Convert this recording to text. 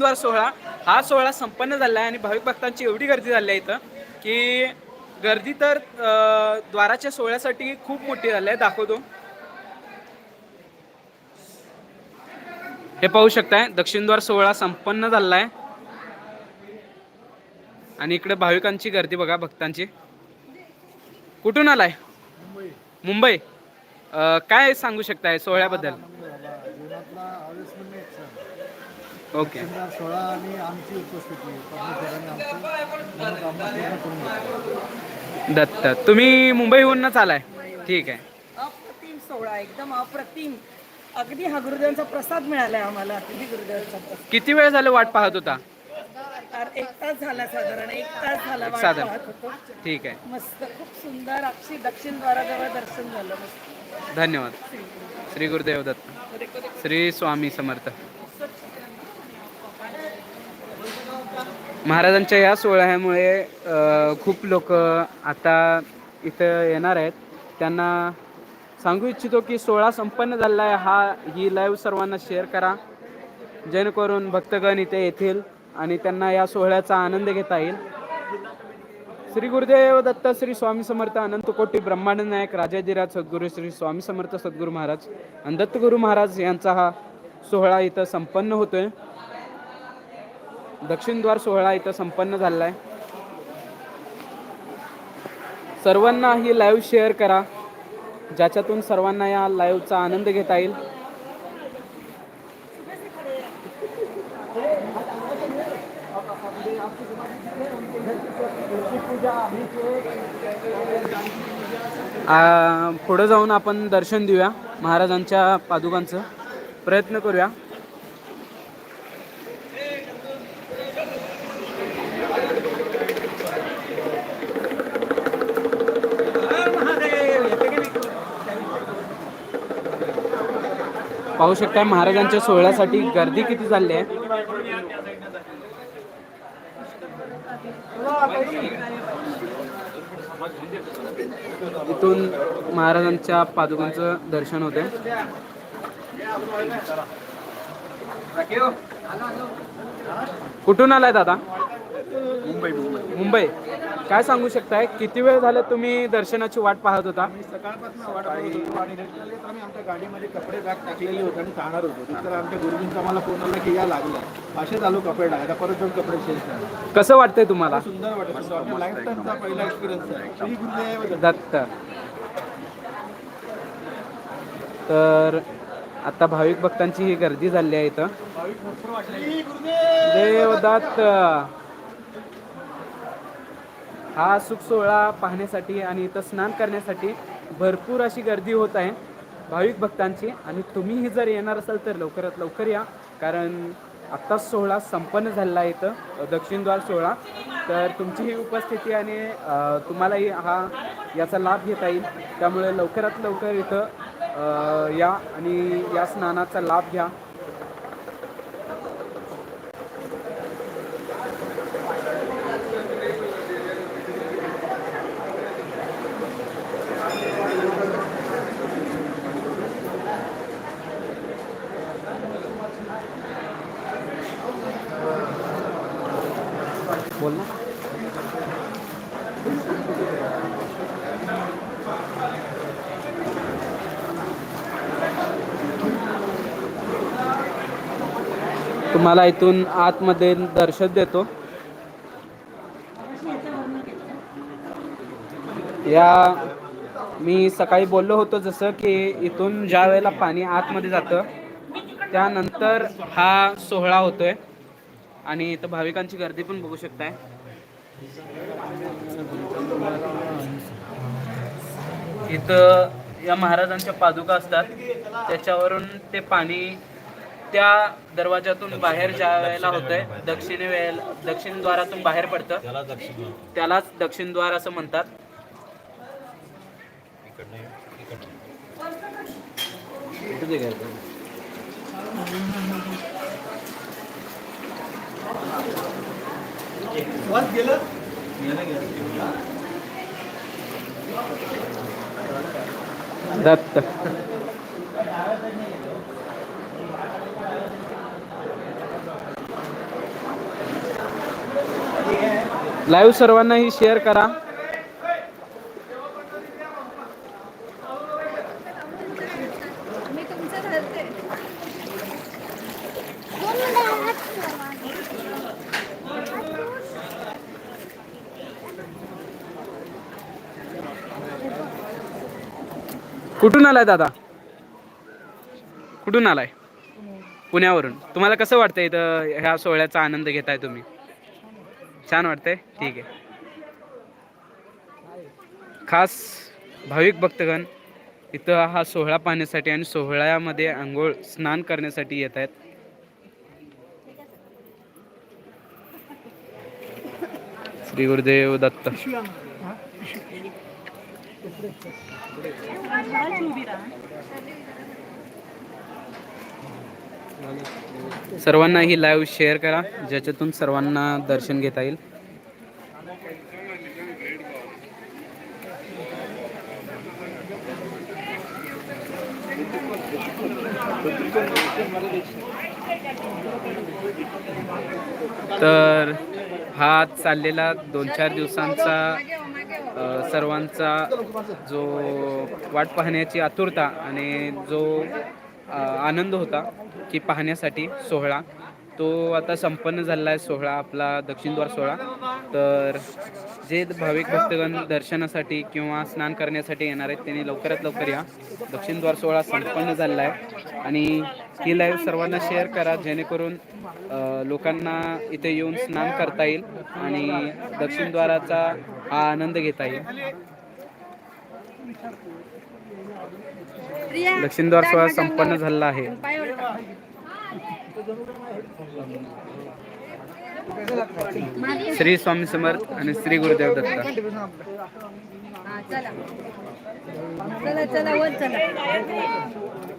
द्वार सोहळा. हा सोहळा संपन्न झाला आहे आणि भाविक भक्तांची एवढी गर्दी झाली आहे इथं की गर्दी तर द्वाराच्या सोहळ्यासाठी खूप मोठी झाली आहे. दाखवतो. हे पाहू शकताय दक्षिण द्वार सोहळा संपन्न झाला आहे आणि इकडे भाविकांची गर्दी बघा भक्तांची. कुठून आलाय? मुंबई. काय सांगू शकताय सोहळ्याबद्दल? ओके. सोळा आणि आमची उपस्थिती. दत्त. तुम्ही मुंबईहूनच आलाय. ठीक आहे. अप्रतिम सोहळा एकदम अप्रतिम. अगदी हा गुरुदेवांचा प्रसाद मिळालाय आम्हाला अगदी गुरुदेवांचा किती वेळ झाले वाट पाहत होता? एक तास झाला साधारण एक तास झाला वाट साधारण. पाहत होतो. ठीक आहे. मस्त खूप सुंदर अक्षी दक्षिण द्वाराजवळ दर्शन झालं. मस्त धन्यवाद. श्री गुरुदेव दत्त. श्री स्वामी समर्थ. महाराजांच्या या सोहळ्यामुळे खूप लोक आता इथं येणार आहेत. त्यांना सांगू इच्छितो की सोहळा संपन्न झाला आहे हा ही लाईव्ह सर्वांना शेअर करा. जेणेकरून भक्तगण इथे येतील आणि त्यांना या सोहळ्याचा आनंद घेता येईल. श्री गुरुदेव दत्त श्री स्वामी समर्थ अनंत कोटी ब्रह्मांड नायक राजाधिराज सद्गुरू श्री स्वामी समर्थ सद्गुरू महाराज आणि दत्तगुरू महाराज यांचा हा सोहळा इथं संपन्न होतोय. दक्षिणद्वार सोहळा इथं संपन्न झालेला आहे सर्वांना ही लाईव्ह शेअर करा ज्याच्यातून सर्वांना या लाईव्हचा आनंद घेता येईल. पुढं जाऊन आपण दर्शन देऊया महाराजांच्या पादुकांचं. प्रयत्न करूया. पाहू शकता महाराजांच्या सोहळ्यासाठी गर्दी किती झाली आहे? इथून महाराजांच्या पादुकांचं दर्शन होते कुठून आलाय दादा? मुंबई मुंबई. मुंबई. काय सांगू शकताय? किती वेळ झाले तुम्ही दर्शनाची वाट पाहत होता? आम्ही सकाळपासून वाट बघत होतो. आणि रेल्वेला येत आम्ही आमच्या गाडीमध्ये कपडे बॅग टाकलेले होते आणि जाणार होतो. तिथं आमच्या गुरुजींचा मला फोन आला की या लागला असेच आलो कपडे टाकायला. परत जाऊन कपडे चेंज करा कसं वाटतंय तुम्हाला? सुंदर वाटत होतं. आपल्या लाईफ टाईमचा पहिला एक्सपिरियन्स आहे. श्री गुरुदेव दत्त. तर आता भाविक भक्तांची ही गर्दी झाली आहे इथं. श्री गुरुदेव देव दत्त हा सुख सोहळा पाहण्यासाठी आणि इथं स्नान करण्यासाठी भरपूर अशी गर्दी होत आहे. भाविक भक्तांची. आणि तुम्हीही जर येणार असाल तर लवकरात लवकर या. कारण आत्ताच सोहळा संपन्न झालेला आहे इथं. दक्षिणद्वार सोहळा. तर तुमची ही उपस्थिती आणि तुम्हालाही हा याचा लाभ घेता येईल. त्यामुळे लवकरात लवकर इथं या आणि या स्नानाचा लाभ घ्या. बोल ना. तुम्हाला इथून आतमध्ये दर्शन देतो. या मी सकाळी बोललो होतो जसं की इथून ज्या वेळेला पाणी आतमध्ये जातं त्यानंतर हा सोहळा होतोय. आणि इथं भाविकांची गर्दी पण बघू शकताय. इथं या महाराजांच्या पादुका असतात. त्याच्यावरून ते पाणी त्या दरवाजातून बाहेर ज्या वेळेला होतंय. दक्षिणे वेळेला दक्षिण द्वारातून बाहेर पडतं. त्यालाच दक्षिण द्वार असं म्हणतात. वाच गेलं? दत्त. लाईव्ह सर्वांनाही शेअर करा. कुठून आलाय दादा? कुठून आलाय? पुण्यावरून. तुम्हाला कसं वाटतंय इथं ह्या सोहळ्याचा आनंद घेताय तुम्ही? छान वाटतंय? ठीक आहे. खास भाविक भक्तगण इथं हा सोहळा पाहण्यासाठी आणि सोहळ्यामध्ये आंघोळ स्नान करण्यासाठी येत आहेत. श्री गुरुदेव दत्त. सर्वांना ही लाईव्ह शेअर करा ज्याच्यातून सर्वांना दर्शन घेता येईल. तर हा चाललेला दोन चार दिवसांचा सर्वांचा जो वाट पाहण्याची आतुरता आणि जो आनंद होता की पाहण्यासाठी सोहळा तो आता संपन्न झालेला आहे सोहळा आपला दक्षिणद्वार सोहळा. तर जे भाविक भक्तगण दर्शनासाठी किंवा स्नान करण्यासाठी येणार आहेत त्यांनी लवकरात लवकर या. दक्षिणद्वार सोहळा संपन्न झालेला आहे. आणि ही लाईव्ह सर्वांना शेअर करा जेणेकरून लोकांना इथे येऊन स्नान करता येईल आणि दक्षिणद्वाराचा हा आनंद घेता येईल. दक्षिणद्वार सोहळा संपन्न झालेला आहे. श्री स्वामी समर्थ आणि श्री गुरुदेव दत्त. चला. चला चला वर चला.